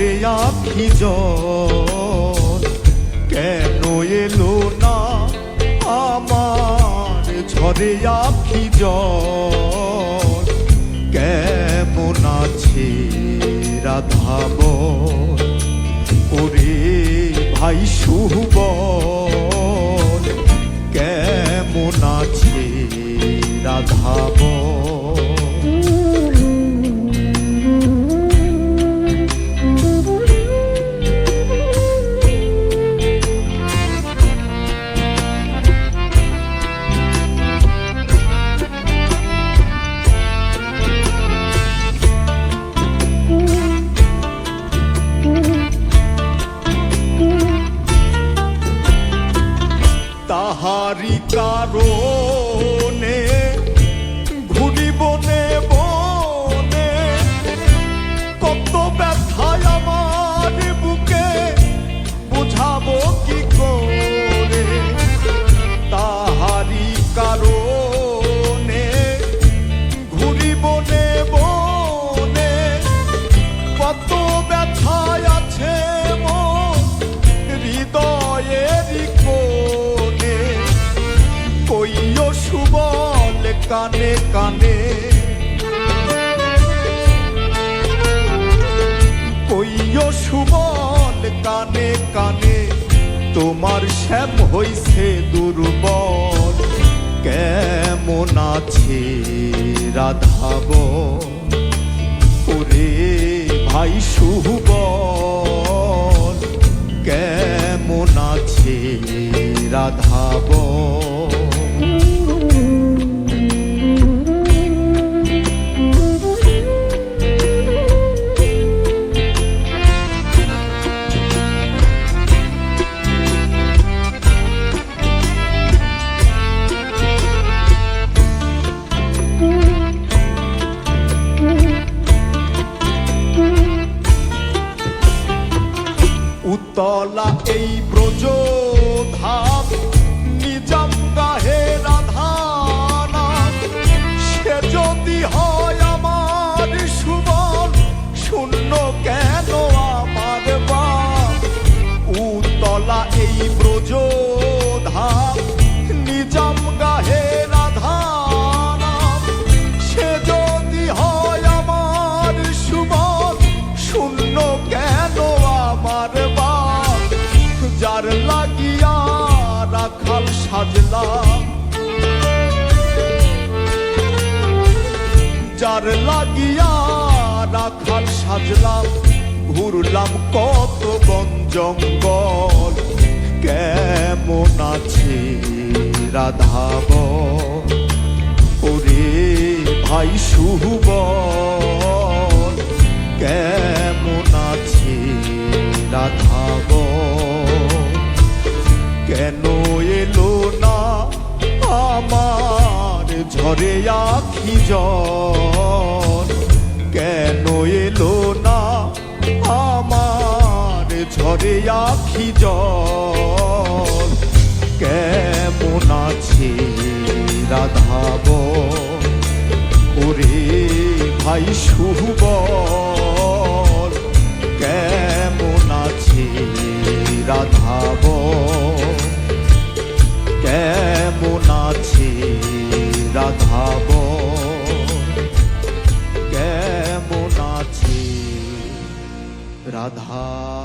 ঝরে আখি জল কেন এলো না আমার ঝরে আখি জল কেমন আছে রাধাব ওরে ভাই শুভ God roll. কানে কানে। কইও সুবল কানে কানে, তোমার শ্যাম হইছে দুর্বল। কেমন আছে রাধাব ওরে ভাই সুবল, কেমন আছে রাধাব এই ব্রজ সাজলাম যার লাগিয়া রাখাল সাজলাম, ঘুরলাম কত বন জঙ্গল। কেমন আছে রাধাব ওরে ভাই শুভবল ঝরে আখি জল কেন এলো না আমার ঝরে আখি জল কেমন আছে রাধাব ওরে ভাই শুভবল কেমন আছে রাধাব